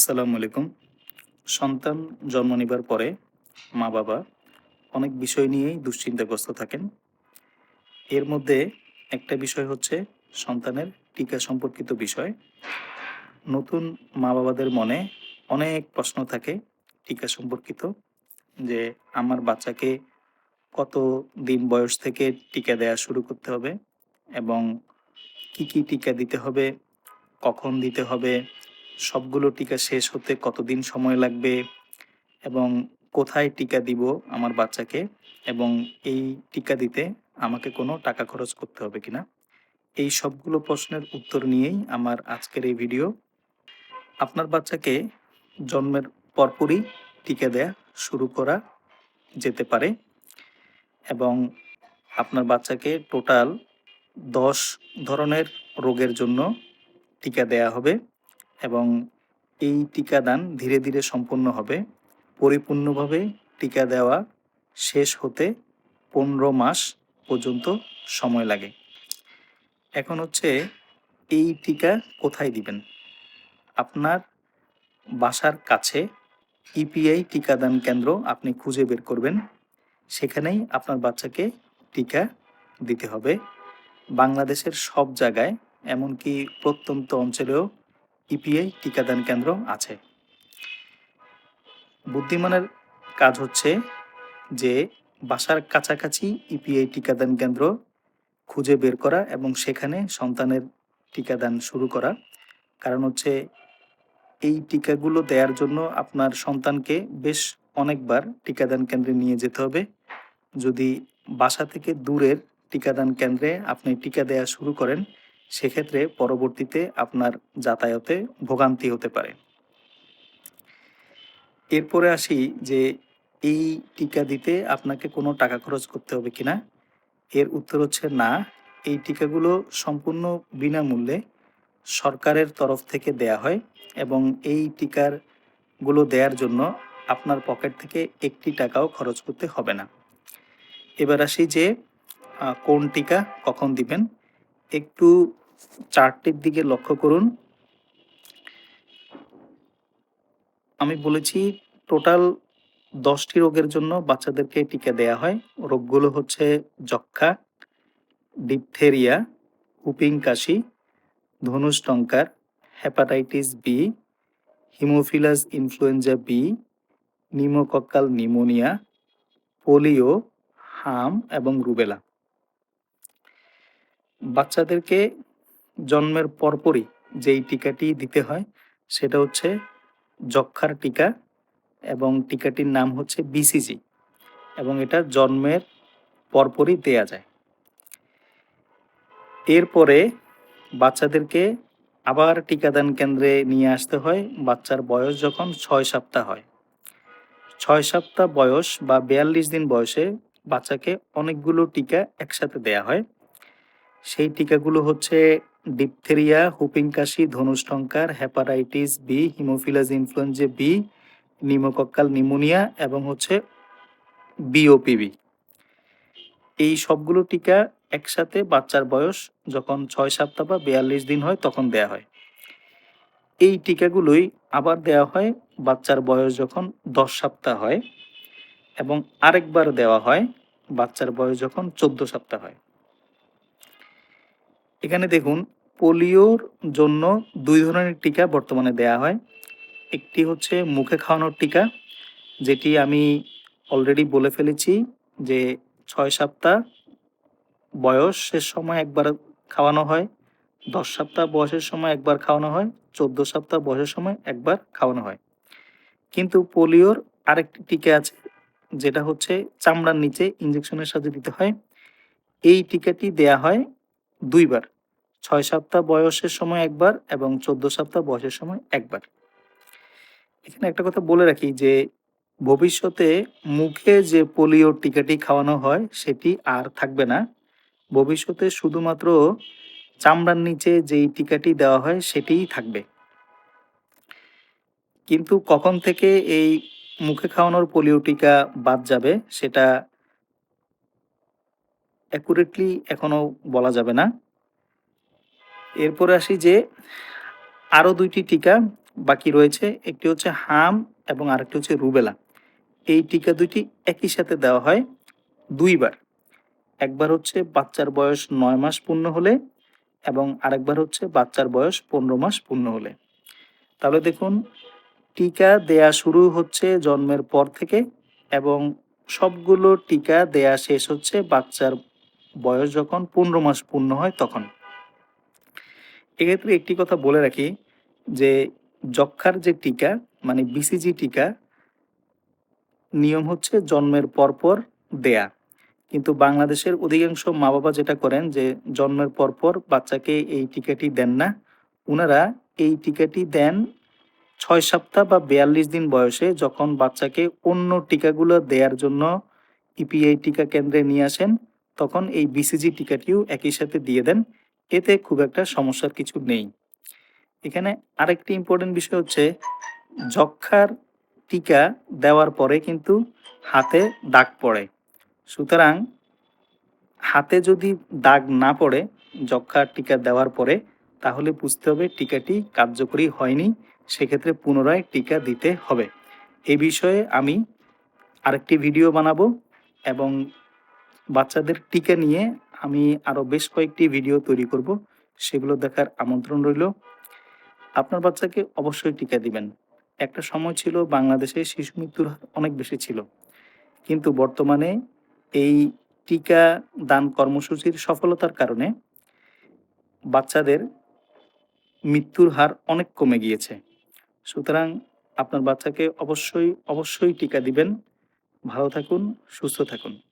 আসসালামু আলাইকুম। সন্তান জন্ম নেবার পরে মা বাবা অনেক বিষয় নিয়েই দুশ্চিন্তাগ্রস্ত থাকেন। এর মধ্যে একটা বিষয় হচ্ছে সন্তানের টিকা সম্পর্কিত বিষয়। নতুন মা বাবাদের মনে অনেক প্রশ্ন থাকে টিকা সম্পর্কিত, যে আমার বাচ্চাকে কত দিন বয়স থেকে টিকা দেওয়া শুরু করতে হবে এবং কি কি টিকা দিতে হবে, কখন দিতে হবে সবগুলো টিকা শেষ হতে কতদিন সময় লাগবে এবং কোথায় টিকা দিব আমার বাচ্চাকে এবং এই টিকা দিতে আমাকে কোনো টাকা খরচ করতে হবে কিনা এই সবগুলো প্রশ্নের উত্তর নিয়েই আমার আজকের এই ভিডিও। আপনার বাচ্চাকে জন্মের পরপরই টিকা দেয়া শুরু করা যেতে পারে এবং আপনার বাচ্চাকে টোটাল দশ ধরনের রোগের জন্য টিকা দেয়া হবে। এবং এই টিকাদান ধীরে ধীরে সম্পন্ন হবে। পরিপূর্ণভাবে টিকা দেওয়া শেষ হতে পনেরো মাস পর্যন্ত সময় লাগে। এখন হচ্ছে এই টিকা কোথায় দিবেন? আপনার বাসার কাছে ইপিআই টিকাদান কেন্দ্র আপনি খুঁজে বের করবেন। সেখানেই আপনার বাচ্চাকে টিকা দিতে হবে। বাংলাদেশের সব জায়গায়, এমনকি প্রত্যন্ত অঞ্চলেও ইপিআই টিকাদান কেন্দ্র আছে। বুদ্ধিমানের কাজ হচ্ছে যে বাসার কাছাকাছি ইপিআই টিকাদান কেন্দ্র খুঁজে বের করা এবং সেখানে সন্তানের টিকাদান শুরু করা। কারণ হচ্ছে এই টিকাগুলো দেওয়ার জন্য আপনার সন্তানকে বেশ অনেকবার টিকাদান কেন্দ্রে নিয়ে যেতে হবে। যদি বাসা থেকে দূরের টিকাদান কেন্দ্রে আপনি টিকা দেওয়া শুরু করেন সেক্ষেত্রে পরবর্তীতে আপনার যাতায়াতে ভোগান্তি হতে পারে। এরপরে আসি যে এই টিকা দিতে আপনাকে কোনো টাকা খরচ করতে হবে কিনা? এর উত্তর হচ্ছে না। এই টিকাগুলো সম্পূর্ণ বিনামূল্যে সরকারের তরফ থেকে দেয়া হয় এবং এই টিকারগুলো দেওয়ার জন্য আপনার পকেট থেকে একটি টাকাও খরচ করতে হবে না। এবার আসি যে কোন টিকা কখন দিবেন? একটু চারটির দিকে লক্ষ্য করুন। আমি বলেছি, টোটাল দশটি রোগের জন্য বাচ্চাদেরকে টিকা দেয়া হয়। রোগগুলো হচ্ছে যক্ষা ডিপথেরিয়া, হুপিং কাশি ধনুষ্টঙ্কার hepatitis B haemophilus influenza B pneumococcal pneumonia, polio, হাম এবং রুবেলা। বাচ্চাদেরকে জন্মের পরপরই যেই টিকাটি দিতে হয়, সেটা হচ্ছে যক্ষার টিকা এবং টিকাটির নাম হচ্ছে বিসিজি এবং এটা জন্মের পরপরই দেয়া যায়। এরপরে বাচ্চাদেরকে আবার টিকাদান কেন্দ্রে নিয়ে আসতে হয়, বাচ্চার বয়স যখন ছয় সপ্তাহ হয়। ছয় সপ্তাহ বয়স বা বিয়াল্লিশ দিন বয়সে বাচ্চাকে অনেকগুলো টিকা একসাথে দেয়া হয়। সেই টিকাগুলো হচ্ছে ডিপথেরিয়া হুপিং কাশি ধনুষ্টঙ্কার hepatitis B haemophilus influenzae B pneumococcal pneumonia এবং হচ্ছে বিওপিবি এই সবগুলো টিকা একসাথে বাচ্চার বয়স যখন ছয় সপ্তাহ বা বিয়াল্লিশ দিন হয় তখন দেয়া হয়। এই টিকাগুলোই আবার দেওয়া হয় বাচ্চার বয়স যখন দশ সপ্তাহ হয় এবং আরেকবার দেওয়া হয় বাচ্চার বয়স যখন চোদ্দ সপ্তাহ হয়। এখানে দেখুন, পোলিওর জন্য দুই ধরনের টিকা বর্তমানে দেয়া হয়। একটি হচ্ছে মুখে খাওয়ানোর টিকা, যেটি আমি অলরেডি বলে ফেলেছি যে ছয় সপ্তাহ বয়সের সময় একবার খাওয়ানো হয়, দশ সপ্তাহ বয়সের সময় একবার খাওয়ানো হয়, চোদ্দ সপ্তাহ বয়সের সময় একবার খাওয়ানো হয়। কিন্তু পোলিওর আরেকটি টিকা আছে, যেটা হচ্ছে চামড়ার নিচে ইঞ্জেকশনের সাথে দিতে হয়। এই টিকাটি দেয়া হয় দুইবার। ছয় সপ্তাহ বয়সের সময় একবার এবং চোদ্দ সপ্তাহ বয়সের সময় একবার। এখানে একটা কথা বলে রাখি যে, ভবিষ্যতে মুখে যে পোলিও টিকাটি খাওয়ানো হয়, সেটি আর থাকবে না। ভবিষ্যতে শুধুমাত্র চামড়ার নিচে যেই টিকাটি দেওয়া হয়, সেটিই থাকবে। কিন্তু কখন থেকে এই মুখে খাওয়ানোর পোলিও টিকা বাদ যাবে, সেটা অ্যাকুরেটলি এখনও বলা যাবে না। এরপরে আসি যে আরও দুইটি টিকা বাকি রয়েছে, একটি হচ্ছে হাম এবং আরেকটি হচ্ছে রুবেলা। এই টিকা দুইটি একই সাথে দেওয়া হয় দুইবার। একবার হচ্ছে বাচ্চার বয়স নয় মাস পূর্ণ হলে এবং আরেকবার হচ্ছে বাচ্চার বয়স পনেরো মাস পূর্ণ হলে। তাহলে দেখুন, টিকা দেয়া শুরু হচ্ছে জন্মের পর থেকে এবং সবগুলো টিকা দেয়া শেষ হচ্ছে বাচ্চার বয়স যখন পনেরো মাস পূর্ণ হয় তখন। এক্ষেত্রে একটি কথা বলে রাখি যে যক্ষার যে টিকা মানে বিসিজি টিকা, নিয়ম হচ্ছে জন্মের পরপর দেয়া। কিন্তু বাংলাদেশের অধিকাংশ মা বাবা যেটা করেন যে, জন্মের পরপর বাচ্চাকে এই টিকাটি দেন না। ওনারা এই টিকাটি দেন ছয় সপ্তাহ বা বিয়াল্লিশ দিন বয়সে যখন বাচ্চাকে অন্য টিকাগুলো দেওয়ার জন্য ইপিআই টিকা কেন্দ্রে নিয়ে আসেন। তখন এই বিসিজি টিকাটিও একই সাথে দিয়ে দেন। এতে খুব একটা সমস্যার কিছু নেই। এখানে আরেকটি ইম্পর্টেন্ট বিষয় হচ্ছে যক্ষার টিকা দেওয়ার পরে কিন্তু হাতে দাগ পড়ে। সুতরাং হাতে যদি দাগ না পড়ে যক্ষার টিকা দেওয়ার পরে, তাহলে বুঝতে হবে টিকাটি কার্যকরী হয়নি, সেক্ষেত্রে পুনরায় টিকা দিতে হবে। এ বিষয়ে আমি আরেকটি ভিডিও বানাবো এবং বাচ্চাদের টিকা নিয়ে আমি আরও বেশ কয়েকটি ভিডিও তৈরি করব। সেগুলো দেখার আমন্ত্রণ রইল। আপনার বাচ্চাকে অবশ্যই টিকা দিবেন। একটা সময় ছিল বাংলাদেশে শিশু মৃত্যুর হার অনেক বেশি ছিল। কিন্তু বর্তমানে এই টিকা দান কর্মসূচির সফলতার কারণে বাচ্চাদের মৃত্যুর হার অনেক কমে গিয়েছে। সুতরাং আপনার বাচ্চাকে অবশ্যই অবশ্যই টিকা দিবেন। ভালো থাকুন, সুস্থ থাকুন।